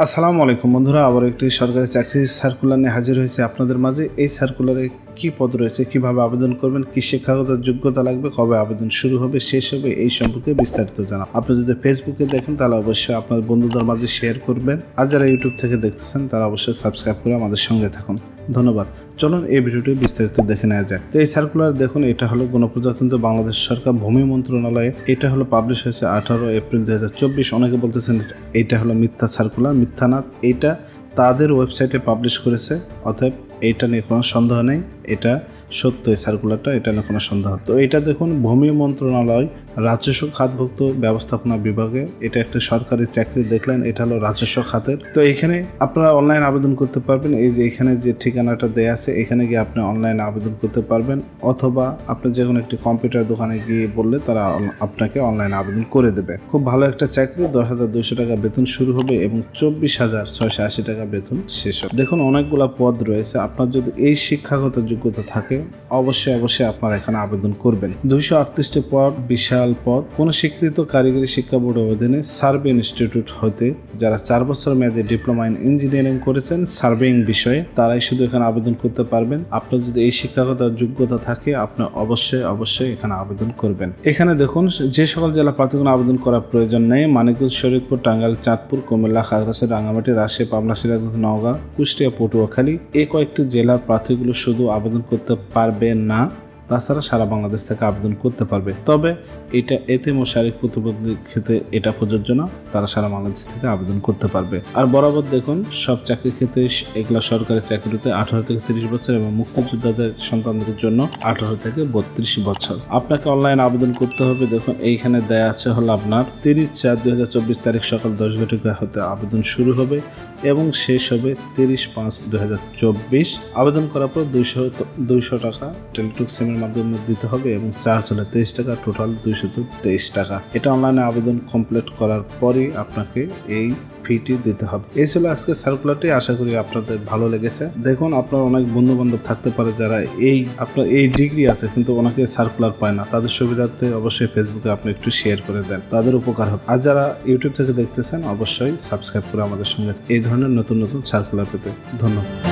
আসসালামু আলাইকুম বন্ধুরা আবার একটি সরকারি চাকরির সার্কুলার নিয়ে হাজির হয়েছে আপনাদের মাঝে। এই সার্কুলারে কি পদ রয়েছে, কীভাবে আবেদন করবেন, কি শিক্ষাগত যোগ্যতা লাগবে, কবে আবেদন শুরু হবে, শেষ হবে, এই সম্পর্কে বিস্তারিত জানা আপনি যদি ফেসবুকে দেখেন, তাহলে অবশ্যই আপনার বন্ধুদের মাঝে শেয়ার করবেন। আর যারা ইউটিউব থেকে দেখতেছেন, তারা অবশ্যই সাবস্ক্রাইব করে আমাদের সঙ্গে থাকুন। ধন্যবাদ। চলুন এই ভিডিওটি বিস্তারিত দেখে নেওয়া যাক। তো এই সার্কুলার দেখুন, এটা হলো গণপ্রজাতন্ত্র বাংলাদেশ সরকার ভূমি মন্ত্রণালয়ে। এটা হলো পাবলিশ হয়েছে আঠারো এপ্রিল দু হাজার চব্বিশ। অনেকে বলতেছেন এটা হলো মিথ্যা সার্কুলার মিথ্যা না। এটা তাদের ওয়েবসাইটে পাবলিশ করেছে, অতএব এটা নিয়ে কোনো সন্দেহ নেই। এটা সত্য এই সার্কুলারটা এটা নিয়ে কোনো সন্দেহ। তো এটা দেখুন, ভূমি মন্ত্রণালয় রাজস্ব খাতভুক্ত ব্যবস্থাপনা বিভাগে এটা একটা সরকারি চাকরি দেখলেন, এটা হলো রাজস্ব খাতের। তো এখানে আপনারা অনলাইন আবেদন করতে পারবেন, এই যে এখানে যে ঠিকানাটা দেয়া আছে, এখানে গিয়ে আপনি অনলাইনে আবেদন করতে পারবেন, অথবা আপনি যে কোনো একটি কম্পিউটার দোকানে গিয়ে বললে তারা আপনাকে অনলাইন আবেদন করে দেবে। খুব ভালো একটা চাকরি, দশ হাজার দুইশো টাকা বেতন শুরু হবে এবং চব্বিশ হাজার ছয়শো আশি টাকা বেতন শেষ হবে। দেখুন, অনেকগুলো পদ রয়েছে, আপনার যদি এই শিক্ষাগত যোগ্যতা থাকে, অবশ্যই অবশ্যই আপনারা এখানে আবেদন করবেন। দুইশো আটত্রিশটি পদ বিশাল পদ কোন স্বীকৃত কারিগরি শিক্ষা বোর্ডের অধীনে সার্ভে ইনস্টিটিউট হতে যারা চার বছর মেয়াদী ডিপ্লোমা ইন ইঞ্জিনিয়ারিং করেছেন সার্ভেইং বিষয়ে, তারাই শুধু এখানে আবেদন করতে পারবেন। আপনার যদি এই শিক্ষাগত যোগ্যতা থাকে, আপনি অবশ্যই অবশ্যই এখানে আবেদন করবেন। এখানে দেখুন, যে সকল জেলা প্রার্থীগণ আবেদন করার প্রয়োজন নেই, মানিকগঞ্জ শরীরপুর টাঙ্গাইল, চাঁদপুর, কুমিল্লা, খাগড়াছড়ি, রাঙ্গামাটি, রাজশাহী, পাবনা, সিরাজগঞ্জ, নওগাঁ, কুষ্টিয়া, পটুয়াখালী এই কয়েকটি জেলার প্রার্থীগুলো শুধু আবেদন করতে পারবে না। তাছাড়া সারা বাংলাদেশ থেকে আবেদন করতে পারবে। তবে এটা এতিম ও শারীরিক ক্ষেত্রে এটা প্রযোজ্য না, তারা সারা বাংলাদেশ থেকে আবেদন করতে পারবে। আর বরাবর দেখুন, সব চাকরির ক্ষেত্রে এগুলো সরকারি চাকরিতে আঠারো থেকে তিরিশ বছর এবং মুক্তিযোদ্ধাদের সন্তানদের জন্য আঠারো থেকে বত্রিশ বছর। আপনাকে অনলাইন আবেদন করতে হবে। দেখুন, এইখানে দেয়া আছে হলো আপনার তিরিশ চার দুই হাজার চব্বিশ তারিখ সকাল দশ ঘটিকা হতে আবেদন শুরু হবে এবং শেষ হবে তিরিশ পাঁচ দুই হাজার চব্বিশ। আবেদন করার পর দুইশো দুইশো টাকা টেলিটক সিমের মাধ্যমে দিতে হবে এবং চার্জ হলে তেইশ টাকা টোটাল দুইশো তেইশ টাকা। এটা অনলাইনে আবেদন কমপ্লিট করার পরই আপনাকে এই ফিটি দিতে হবে। এই ছিল আজকে সার্কুলারটি আশা করি আপনাদের ভালো লেগেছে। দেখুন, আপনার অনেক বন্ধু বান্ধব থাকতে পারে যারা এই আপনার এই ডিগ্রি আছে, কিন্তু ওনাকে সার্কুলার পায় না। তাদের সুবিধার্থে অবশ্যই ফেসবুকে আপনি একটু শেয়ার করে দেন। তাদের উপকার হবে আর যারা ইউটিউব থেকে দেখতেছেন, অবশ্যই সাবস্ক্রাইব করে আমাদের সঙ্গে এই ধরনের নতুন নতুন সার্কুলার পেতে ধন্যবাদ।